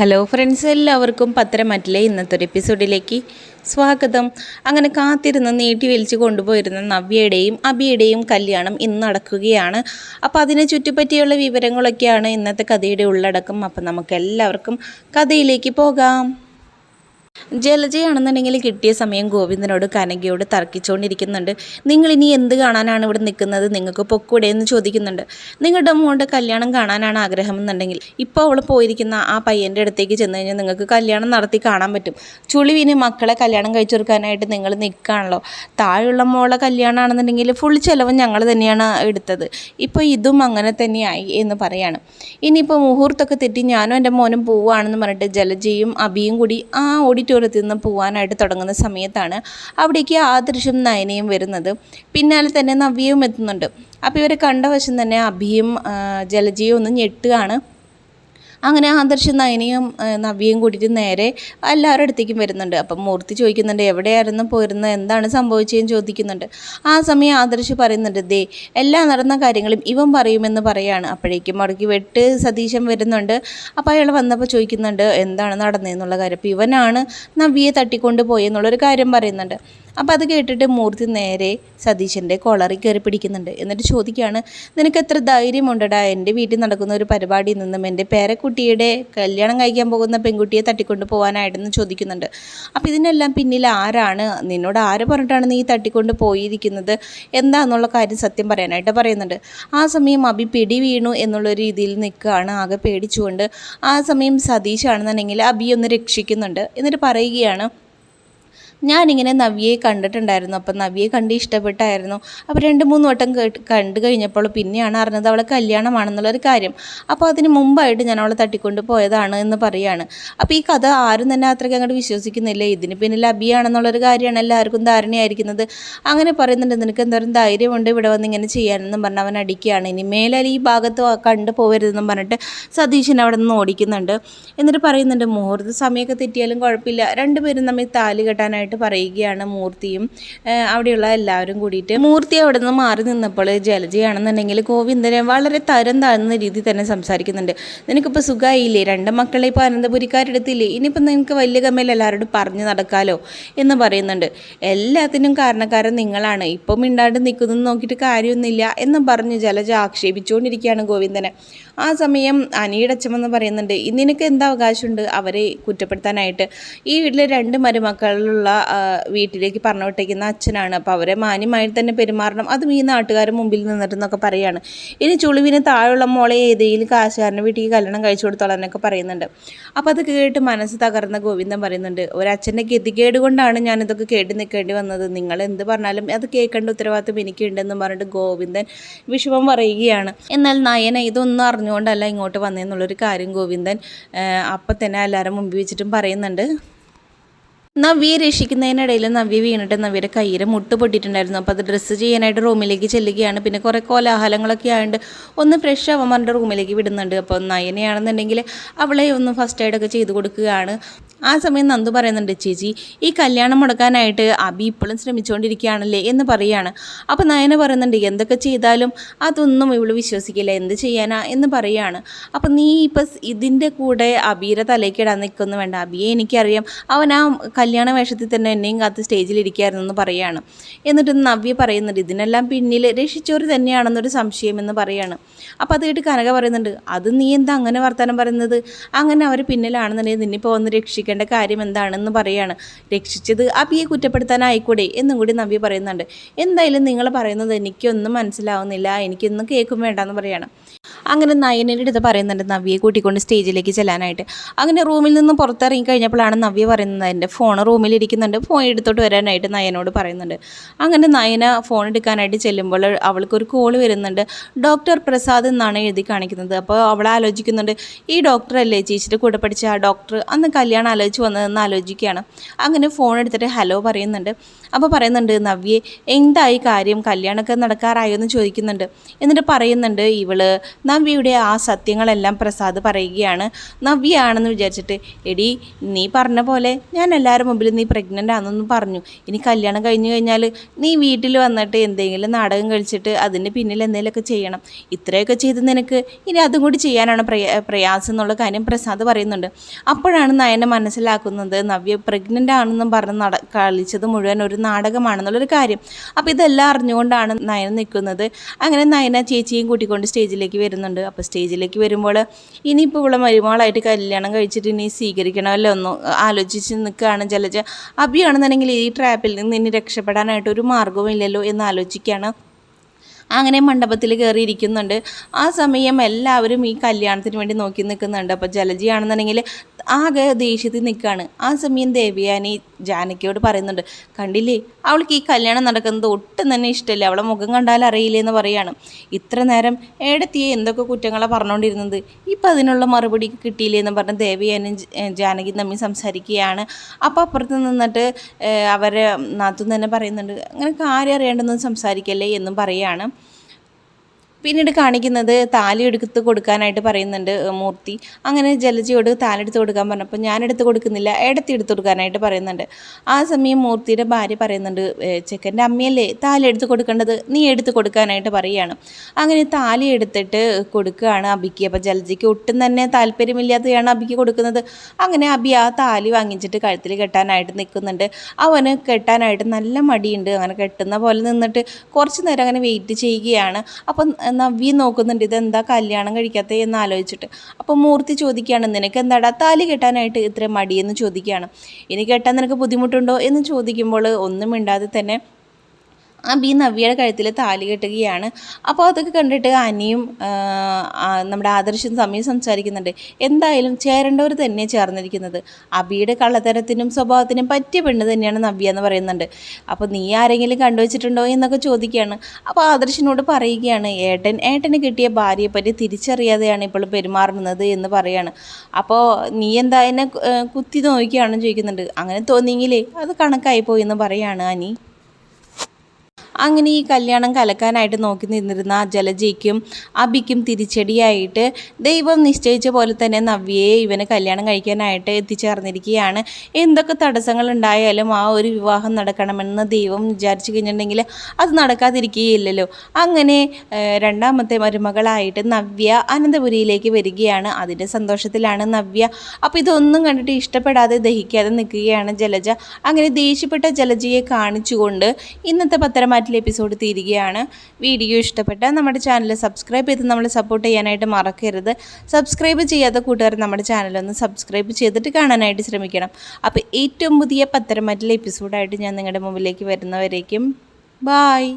Hello friends എല്ലാവർക്കും പത്രമറ്റിലെ ഇന്നത്തെ ഒരു എപ്പിസോഡിലേക്ക് സ്വാഗതം. അങ്ങനെ കാത്തിരുന്ന് നീട്ടി വലിച്ചു കൊണ്ടുപോയിരുന്ന നവ്യയുടെയും അബിയുടെയും കല്യാണം ഇന്ന് നടക്കുകയാണ്. അപ്പോൾ അതിനെ ചുറ്റിപ്പറ്റിയുള്ള വിവരങ്ങളൊക്കെയാണ് ഇന്നത്തെ കഥയുടെ ഉള്ളടക്കം. അപ്പോൾ നമുക്ക് എല്ലാവർക്കും കഥയിലേക്ക് പോകാം. ജലജയാണെന്നുണ്ടെങ്കിൽ കിട്ടിയ സമയം ഗോവിന്ദനോട് കനകയോട് തർക്കിച്ചുകൊണ്ടിരിക്കുന്നുണ്ട്. നിങ്ങൾ ഇനി എന്ത് കാണാനാണ് ഇവിടെ നിൽക്കുന്നത്? നിങ്ങൾക്ക് പൊക്കൂടെ എന്ന് ചോദിക്കുന്നുണ്ട്. നിങ്ങളുടെ മോളുടെ കല്യാണം കാണാനാണ് ആഗ്രഹം എന്നുണ്ടെങ്കിൽ ഇപ്പോൾ അവൾ പോയിരിക്കുന്ന ആ പയ്യന്റെ അടുത്തേക്ക് ചെന്ന് കഴിഞ്ഞാൽ നിങ്ങൾക്ക് കല്യാണം നടത്തി കാണാൻ പറ്റും. ചുളിവിന് മക്കളെ കല്യാണം കഴിച്ചു കൊടുക്കാനായിട്ട് നിങ്ങൾ നിൽക്കുകയാണല്ലോ. താഴെയുള്ള മോളെ കല്യാണമാണെന്നുണ്ടെങ്കിൽ ഫുൾ ചിലവ് ഞങ്ങൾ തന്നെയാണ് എടുത്തത്. ഇപ്പോൾ ഇതും അങ്ങനെ തന്നെയായി എന്ന് പറയാണ്. ഇനിയിപ്പോൾ മുഹൂർത്തമൊക്കെ തെറ്റി ഞാനും എന്റെ മോനും പോവുകയാണെന്ന് പറഞ്ഞിട്ട് ജലജയും അബിയും കൂടി ആ ഓഡിറ്റോറിയത്തിൽ നിന്ന് പോകാനായിട്ട് തുടങ്ങുന്ന സമയത്താണ് അവിടേക്ക് ആദർശം നയനയും വരുന്നത്. പിന്നാലെ തന്നെ നവ്യയും എത്തുന്നുണ്ട്. അപ്പോൾ ഇവരെ കണ്ട വശം തന്നെ അഭിയും ജലജയും ഒന്ന് ഞെട്ടുകയാണ്. അങ്ങനെ ആദർശം നയനയും നവ്യയും കൂട്ടിയിട്ട് നേരെ എല്ലാവരുടെ അടുത്തേക്കും വരുന്നുണ്ട്. അപ്പം മൂർത്തി ചോദിക്കുന്നുണ്ട് എവിടെയായിരുന്നു പോയിരുന്നത്? എന്താണ് സംഭവിച്ചതെന്ന് ചോദിക്കുന്നുണ്ട്. ആ സമയം ആദർശ് പറയുന്നുണ്ട് ദേ എല്ലാ നടന്ന കാര്യങ്ങളും ഇവൻ പറയുമെന്ന് പറയാണ്. അപ്പോഴേക്കും മടക്കി വെട്ട് സതീശൻ വരുന്നുണ്ട്. അപ്പോൾ അയാൾ വന്നപ്പോൾ ചോദിക്കുന്നുണ്ട് എന്താണ് നടന്നതെന്നുള്ള കാര്യം? അപ്പോൾ ഇവനാണ് നവ്യയെ തട്ടിക്കൊണ്ട് പോയെന്നുള്ളൊരു കാര്യം പറയുന്നുണ്ട്. അപ്പോൾ അത് കേട്ടിട്ട് മൂർത്തി നേരെ സതീശന്റെ കോളറി കയറി പിടിക്കുന്നുണ്ട്. എന്നിട്ട് ചോദിക്കുകയാണ് നിനക്ക് എത്ര ധൈര്യമുണ്ടടാ? എന്റെ വീട്ടിൽ നടക്കുന്ന ഒരു പരിപാടിയിൽ നിന്നും എന്റെ പേരക്കുട്ടിയുടെ കല്യാണം കഴിക്കാൻ പോകുന്ന പെൺകുട്ടിയെ തട്ടിക്കൊണ്ട് പോകാനായിട്ടെന്ന് ചോദിക്കുന്നുണ്ട്. അപ്പോൾ ഇതിനെല്ലാം പിന്നിൽ ആരാണ്? നിന്നോട് ആര് പറഞ്ഞിട്ടാണ് നീ തട്ടിക്കൊണ്ട് പോയിരിക്കുന്നത്? എന്താണെന്നുള്ള കാര്യം സത്യം പറയാനായിട്ട് പറയുന്നുണ്ട്. ആ സമയം അഭി പിടി വീണു എന്നുള്ള രീതിയിൽ നിൽക്കുകയാണ്. ആകെ പേടിച്ചുകൊണ്ട് ആ സമയം സതീഷാണെന്നുണ്ടെങ്കിൽ അഭി ഒന്ന് രക്ഷിക്കുന്നുണ്ട്. എന്നിട്ട് പറയുകയാണ് ഞാനിങ്ങനെ നവ്യയെ കണ്ടിട്ടുണ്ടായിരുന്നു. അപ്പം നവ്യയെ കണ്ട് ഇഷ്ടപ്പെട്ടായിരുന്നു. അപ്പോൾ രണ്ട് മൂന്ന് വട്ടം കേട്ട് കണ്ടു കഴിഞ്ഞപ്പോൾ പിന്നെയാണ് അറിഞ്ഞത് അവളെ കല്യാണമാണെന്നുള്ളൊരു കാര്യം. അപ്പോൾ അതിന് മുമ്പായിട്ട് ഞാൻ അവളെ തട്ടിക്കൊണ്ട് പോയതാണ് എന്ന് പറയാണ്. അപ്പോൾ ഈ കഥ ആരും തന്നെ അത്രയ്ക്ക് അങ്ങോട്ട് വിശ്വസിക്കുന്നില്ല. ഇതിന് പിന്നിൽ അബിയാണെന്നുള്ളൊരു കാര്യമാണ് എല്ലാവർക്കും ധാരണയായിരിക്കുന്നത്. അങ്ങനെ പറയുന്നുണ്ട് നിനക്ക് എന്തോരം ധൈര്യമുണ്ട് ഇവിടെ വന്ന് ഇങ്ങനെ ചെയ്യാനെന്നും പറഞ്ഞ് അവൻ അടിക്കുകയാണ്. ഇനി മേലാൽ ഈ ഭാഗത്ത് കണ്ടു പോകരുതെന്നും പറഞ്ഞിട്ട് സതീശൻ അവിടെ നിന്ന് ഓടിക്കുന്നുണ്ട്. എന്നിട്ട് പറയുന്നുണ്ട് മുഹൂർത്ത സമയമൊക്കെ തെറ്റിയാലും കുഴപ്പമില്ല. രണ്ടുപേരും തമ്മിൽ താലി കെട്ടാനായിട്ട് പറയുകയാണ് മൂർത്തിയും അവിടെയുള്ള എല്ലാവരും കൂടിയിട്ട്. മൂർത്തി അവിടെ നിന്ന് മാറി നിന്നപ്പോൾ ജലജയാണെന്നുണ്ടെങ്കിൽ ഗോവിന്ദനെ വളരെ തരം താഴ്ന്ന രീതിയിൽ തന്നെ സംസാരിക്കുന്നുണ്ട്. നിനക്കിപ്പോൾ സുഖമായില്ലേ രണ്ട് മക്കളെ ഇപ്പോൾ അനന്തപുരിക്കാരെടുത്തില്ലേ ഇനിയിപ്പോൾ നിനക്ക് വലിയ കമ്മയിൽ എല്ലാവരോടും പറഞ്ഞു നടക്കാലോ? എന്ന് പറയുന്നുണ്ട്. എല്ലാത്തിനും കാരണക്കാരൻ നിങ്ങളാണ്. ഇപ്പം മിണ്ടാണ്ട് നിൽക്കുന്നത് നോക്കിയിട്ട് കാര്യമൊന്നുമില്ല എന്ന് പറഞ്ഞ് ജലജ ആക്ഷേപിച്ചുകൊണ്ടിരിക്കുകയാണ് ഗോവിന്ദനെ. ആ സമയം അനിയുടെ അച്ഛമെന്ന് പറയുന്നുണ്ട്. നിനക്ക് എന്താ അവകാശമുണ്ട് അവരെ കുറ്റപ്പെടുത്താനായിട്ട്? ഈ വീട്ടിലെ രണ്ട് മരുമക്കളുള്ള വീട്ടിലേക്ക് പറഞ്ഞു വിട്ടേക്കുന്ന അച്ഛനാണ്. അപ്പോൾ അവരെ മാന്യമായി തന്നെ പെരുമാറണം. അതും ഈ നാട്ടുകാരുടെ മുമ്പിൽ നിന്നിട്ടെന്നൊക്കെ പറയാണ്. ഇനി ചുളിവിന് താഴെയുള്ള മോളെ ഏതെങ്കിലും കാശുകാരന്റെ വീട്ടിൽ കല്യാണം കഴിച്ചു കൊടുത്തോളാന്നൊക്കെ പറയുന്നുണ്ട്. അപ്പോൾ അത് കേട്ട് മനസ്സ് തകർന്ന ഗോവിന്ദൻ പറയുന്നുണ്ട് ഒരച്ഛന്റെ ഗതികേട് കൊണ്ടാണ് ഞാനിതൊക്കെ കേട്ട് നിൽക്കേണ്ടി വന്നത്. നിങ്ങൾ എന്ത് പറഞ്ഞാലും അത് കേൾക്കേണ്ട ഉത്തരവാദിത്വം എനിക്കുണ്ടെന്ന് പറഞ്ഞിട്ട് ഗോവിന്ദൻ വിഷമം പറയുകയാണ്. എന്നാൽ നയന ഇതൊന്നും അറിഞ്ഞുകൊണ്ടല്ല ഇങ്ങോട്ട് വന്നതെന്നുള്ളൊരു കാര്യം ഗോവിന്ദൻ അപ്പം തന്നെ എല്ലാവരും മുമ്പിൽ വെച്ചിട്ടും പറയുന്നുണ്ട്. നവ്യെ രക്ഷിക്കുന്നതിനിടയിൽ നവ്യ വീണിട്ട് നവ്യയുടെ കയ്യിൽ മുട്ട് പൊട്ടിയിട്ടുണ്ടായിരുന്നു അപ്പോൾ അത് ഡ്രസ്സ് ചെയ്യാനായിട്ട് റൂമിലേക്ക് ചെല്ലുകയാണ്. പിന്നെ കുറേ കോലാഹലങ്ങളൊക്കെ ആയതുകൊണ്ട് ഒന്ന് ഫ്രഷ് ആവാൻ പറഞ്ഞിട്ട് റൂമിലേക്ക് വിടുന്നുണ്ട്. അപ്പോൾ നയനയാണെന്നുണ്ടെങ്കിൽ അവളെ ഒന്ന് ഫസ്റ്റ് എയ്ഡൊക്കെ ചെയ്ത് കൊടുക്കുകയാണ്. ആ സമയം നന്ദു പറയുന്നുണ്ട് ചേച്ചി ഈ കല്യാണം മുടക്കാനായിട്ട് അബി ഇപ്പോഴും ശ്രമിച്ചുകൊണ്ടിരിക്കുകയാണല്ലേ എന്ന് പറയാണ്. അപ്പോൾ നയന പറയുന്നുണ്ട് എന്തൊക്കെ ചെയ്താലും അതൊന്നും ഇവൾ വിശ്വസിക്കില്ല എന്ത് ചെയ്യാനാ? എന്ന് പറയാണ്. അപ്പോൾ നീ ഇപ്പം ഇതിന്റെ കൂടെ അബീരെ തലേക്കിടാൻ നിൽക്കൊന്നും വേണ്ട. അബിയെ എനിക്കറിയാം. അവൻ ആ കല്യാണ വേഷത്തിൽ തന്നെ എന്നെയും കാത്ത് സ്റ്റേജിലിരിക്കുകയായിരുന്നു എന്ന് പറയാണ്. എന്നിട്ട് നവ്യ പറയുന്നുണ്ട് ഇതിനെല്ലാം പിന്നിൽ രക്ഷിച്ചവർ തന്നെയാണെന്നൊരു സംശയം എന്ന് പറയാണ്. അപ്പോൾ അത് കേട്ട് കനക പറയുന്നുണ്ട് അത് നീ എന്താ അങ്ങനെ വർത്തമാനം പറയുന്നത്? അങ്ങനെ അവർ പിന്നിലാണെന്നുണ്ടെങ്കിൽ നിന്നിപ്പോൾ വന്ന് രക്ഷിക്കേണ്ട കാര്യം എന്താണെന്ന് പറയാണ്. രക്ഷിച്ചത് അബിയെ കുറ്റപ്പെടുത്താനായിക്കൂടെ? എന്നും കൂടി നവ്യ പറയുന്നുണ്ട്. എന്തായാലും നിങ്ങൾ പറയുന്നത് എനിക്കൊന്നും മനസ്സിലാവുന്നില്ല. എനിക്കൊന്നും കേൾക്കും വേണ്ടെന്ന് പറയാണ്. അങ്ങനെ നയനയുടെ അടുത്ത് പറയുന്നുണ്ട് നവ്യയെ കൂട്ടിക്കൊണ്ട് സ്റ്റേജിലേക്ക് ചെല്ലാനായിട്ട്. അങ്ങനെ റൂമിൽ നിന്ന് പുറത്തിറങ്ങി കഴിഞ്ഞപ്പോഴാണ് നവ്യ പറയുന്നത് എന്റെ ഫോൺ റൂമിലിരിക്കുന്നുണ്ട് ഫോൺ എടുത്തോട്ട് വരാനായിട്ട് നയനോട് പറയുന്നുണ്ട്. അങ്ങനെ നയന ഫോൺ എടുക്കാനായിട്ട് ചെല്ലുമ്പോൾ അവൾക്കൊരു കോൾ വരുന്നുണ്ട്. ഡോക്ടർ പ്രസാദ് എന്നാണ് എഴുതി കാണിക്കുന്നത്. അപ്പോൾ അവൾ ആലോചിക്കുന്നുണ്ട് ഈ ഡോക്ടറല്ലേ ചേച്ചിയുടെ കൂടെ പഠിച്ച? ആ ഡോക്ടർ അന്ന് കല്യാണം ആലോചിച്ച് വന്നതെന്ന് ആലോചിക്കുകയാണ്. അങ്ങനെ ഫോൺ എടുത്തിട്ട് ഹലോ പറയുന്നുണ്ട്. അപ്പോൾ പറയുന്നുണ്ട് നവ്യെ എന്തായി കാര്യം? കല്യാണമൊക്കെ നടക്കാറായോ എന്ന് ചോദിക്കുന്നുണ്ട്. എന്നിട്ട് പറയുന്നുണ്ട് ഇവൾ നവ്യയുടെ ആ സത്യങ്ങളെല്ലാം പ്രസാദ് പറയുകയാണ്. നവ്യയാണെന്ന് വിചാരിച്ചിട്ട് എടി നീ പറഞ്ഞ പോലെ ഞാൻ എല്ലാവരും മുമ്പിൽ നീ പ്രഗ്നന്റ് ആണെന്ന് പറഞ്ഞു. ഇനി കല്യാണം കഴിഞ്ഞു കഴിഞ്ഞാൽ നീ വീട്ടിൽ വന്നിട്ട് എന്തെങ്കിലും നാടകം കഴിച്ചിട്ട് അതിന്റെ പിന്നിൽ എന്തെങ്കിലുമൊക്കെ ചെയ്യണം. ഇത്രയൊക്കെ ചെയ്ത് നിനക്ക് ഇനി അതും കൂടി ചെയ്യാനാണ് പ്രയാ പ്രയാസം എന്നുള്ള കാര്യം പ്രസാദ് പറയുന്നുണ്ട്. അപ്പോഴാണ് നയന മനസ്സിലാക്കുന്നത് നവ്യ പ്രഗ്നന്റ് ആണെന്നും പറഞ്ഞ് നട കളിച്ചത് മുഴുവൻ ഒരു നാടകമാണെന്നുള്ളൊരു കാര്യം. അപ്പോൾ ഇതെല്ലാം അറിഞ്ഞുകൊണ്ടാണ് നയന നിൽക്കുന്നത് അങ്ങനെ നയന ചേച്ചിയും കൂട്ടിക്കൊണ്ട് സ്റ്റേജിലേക്ക് വരുന്നുണ്ട്. അപ്പോൾ സ്റ്റേജിലേക്ക് വരുമ്പോൾ ഇനിയിപ്പോൾ ഇവിടെ മരുമകളായിട്ട് കല്യാണം കഴിച്ചിട്ട് ഇനി സ്വീകരിക്കണമല്ലോ ഒന്ന് ആലോചിച്ച് നിൽക്കുകയാണ് ജലജ. അഭിയാണെന്നുണ്ടെങ്കിൽ ഈ ട്രാപ്പിൽ നിന്ന് ഇനി രക്ഷപ്പെടാനായിട്ട് ഒരു മാർഗവുമില്ലല്ലോ എന്ന് ആലോചിക്കുകയാണ്. അങ്ങനെ മണ്ഡപത്തിൽ കയറിയിരിക്കുന്നുണ്ട്. ആ സമയം എല്ലാവരും ഈ കല്യാണത്തിന് വേണ്ടി നോക്കി നിൽക്കുന്നുണ്ട്. അപ്പോൾ ജലജിയാണെന്നുണ്ടെങ്കിൽ ആകെ ദേഷ്യത്തിൽ നിൽക്കുകയാണ്. ആ സമയം ദേവിയാനി ജാനകിയോട് പറയുന്നുണ്ട് കണ്ടില്ലേ അവൾക്ക് ഈ കല്യാണം നടക്കുന്നത് ഒട്ടും തന്നെ ഇഷ്ടമില്ല. അവളെ മുഖം കണ്ടാൽ അറിയില്ലേ എന്ന് പറയാണ്. ഇത്ര നേരം ഏടത്തിയെ എന്തൊക്കെ കുറ്റങ്ങളാണ് പറഞ്ഞുകൊണ്ടിരുന്നത് ഇപ്പം അതിനുള്ള മറുപടി കിട്ടിയില്ലേ എന്ന് പറഞ്ഞ് ദേവിയാനും ജാനകി തമ്മിൽ സംസാരിക്കുകയാണ്. അപ്പോൾ അപ്പുറത്ത് നിന്നിട്ട് അവരെ നാത്തു തന്നെ പറയുന്നുണ്ട് അങ്ങനെ കാര്യം അറിയേണ്ടെന്ന് സംസാരിക്കല്ലേ എന്നും പറയാണ്. പിന്നീട് കാണിക്കുന്നത് താലി എടുത്ത് കൊടുക്കാനായിട്ട് പറയുന്നുണ്ട് മൂർത്തി. അങ്ങനെ ജലജിയോട് താലി എടുത്ത് കൊടുക്കാൻ പറഞ്ഞപ്പോൾ ഞാൻ എടുത്ത് കൊടുക്കുന്നില്ല ഇടത്തി എടുത്ത് കൊടുക്കാനായിട്ട് പറയുന്നുണ്ട്. ആ സമയം മൂർത്തിയുടെ ഭാര്യ പറയുന്നുണ്ട് ചെക്കന്റെ അമ്മയല്ലേ താലി എടുത്ത് കൊടുക്കേണ്ടത് നീ എടുത്ത് കൊടുക്കാനായിട്ട് പറയുകയാണ്. അങ്ങനെ താലി എടുത്തിട്ട് കൊടുക്കുകയാണ് അബിക്ക്. അപ്പോൾ ജലജിക്ക് ഒട്ടും തന്നെ താല്പര്യമില്ലാത്തതാണ് അബിക്ക് കൊടുക്കുന്നത്. അങ്ങനെ അബി ആ താലി വാങ്ങിച്ചിട്ട് കഴുത്തിൽ കെട്ടാനായിട്ട് നിൽക്കുന്നുണ്ട്. അവന് കെട്ടാനായിട്ട് നല്ല മടിയുണ്ട്. അങ്ങനെ കെട്ടുന്ന പോലെ നിന്നിട്ട് കുറച്ച് നേരം അങ്ങനെ വെയിറ്റ് ചെയ്യുകയാണ്. അപ്പം നവ്യ നോക്കുന്നുണ്ട് ഇതെന്താ കല്യാണം കഴിക്കാത്തത് എന്ന് ആലോചിച്ചിട്ട്. അപ്പോൾ മൂർത്തി ചോദിക്കുകയാണ് നിനക്ക് എന്താടാ താലി കെട്ടാനായിട്ട് ഇത്ര മടിയെന്ന് ചോദിക്കുകയാണ്. ഇനി കെട്ടാൻ നിനക്ക് ബുദ്ധിമുട്ടുണ്ടോ? എന്ന് ചോദിക്കുമ്പോൾ ഒന്നും മിണ്ടാതെ തന്നെ അബി നവ്യയുടെ കഴുത്തിൽ താലി കെട്ടുകയാണ്. അപ്പോൾ അതൊക്കെ കണ്ടിട്ട് അനിയും നമ്മുടെ ആദർശം സമയം സംസാരിക്കുന്നുണ്ട്. എന്തായാലും ചേരേണ്ടവർ തന്നെ ചേർന്നിരിക്കുന്നത്. അബിയുടെ കള്ളത്തരത്തിനും സ്വഭാവത്തിനും പറ്റിയ പെണ്ണ് തന്നെയാണ് നവ്യ എന്ന് പറയുന്നുണ്ട്. അപ്പോൾ നീ ആരെങ്കിലും കണ്ടുവച്ചിട്ടുണ്ടോ എന്നൊക്കെ ചോദിക്കുകയാണ്. അപ്പോൾ ആദർശിനോട് പറയുകയാണ് ഏട്ടൻ ഏട്ടന് കിട്ടിയ ഭാര്യയെപ്പറ്റി തിരിച്ചറിയാതെയാണ് ഇപ്പോൾ പെരുമാറുന്നത് എന്ന് പറയാണ്. അപ്പോൾ നീ എന്താ എന്നെ കുത്തി നോക്കിയാണെന്ന് ചോദിക്കുന്നുണ്ട്. അങ്ങനെ തോന്നിയെങ്കിലേ അത് കണക്കായി പോയി എന്ന് പറയാണ് അനി. അങ്ങനെ ഈ കല്യാണം കലക്കാനായിട്ട് നോക്കി നിന്നിരുന്ന ജലജയ്ക്കും അബിക്കും തിരിച്ചടിയായിട്ട് ദൈവം നിശ്ചയിച്ച പോലെ തന്നെ നവ്യയെ ഇവന് കല്യാണം കഴിക്കാനായിട്ട് എത്തിച്ചേർന്നിരിക്കുകയാണ്. എന്തൊക്കെ തടസ്സങ്ങൾ ഉണ്ടായാലും ആ ഒരു വിവാഹം നടക്കണമെന്ന് ദൈവം വിചാരിച്ചു കഴിഞ്ഞിട്ടുണ്ടെങ്കിൽ അത് നടക്കാതിരിക്കുകയില്ലല്ലോ. അങ്ങനെ രണ്ടാമത്തെ മരുമകളായിട്ട് നവ്യ അനന്തപുരിയിലേക്ക് വരികയാണ്. അതിന്റെ സന്തോഷത്തിലാണ് നവ്യ. അപ്പോൾ ഇതൊന്നും കണ്ടിട്ട് ഇഷ്ടപ്പെടാതെ ദഹിക്കാതെ നിൽക്കുകയാണ് ജലജ. അങ്ങനെ ദേഷ്യപ്പെട്ട ജലജയെ കാണിച്ചുകൊണ്ട് ഇന്നത്തെ പത്തരമാറ്റിലെ എപ്പിസോഡ് തീരുകയാണ്. വീഡിയോ ഇഷ്ടപ്പെട്ടാൽ നമ്മുടെ ചാനൽ സബ്സ്ക്രൈബ് ചെയ്ത് നമ്മൾ സപ്പോർട്ട് ചെയ്യാനായിട്ട് മറക്കരുത്. സബ്സ്ക്രൈബ് ചെയ്യാത്ത കൂട്ടുകാർ നമ്മുടെ ചാനലൊന്ന് സബ്സ്ക്രൈബ് ചെയ്തിട്ട് കാണാനായിട്ട് ശ്രമിക്കണം. അപ്പോൾ ഏറ്റവും പുതിയ പത്തരമാറ്റിലെ എപ്പിസോഡായിട്ട് ഞാൻ നിങ്ങളുടെ മുമ്പിലേക്ക് വരുന്നവരേക്കും. ബായ്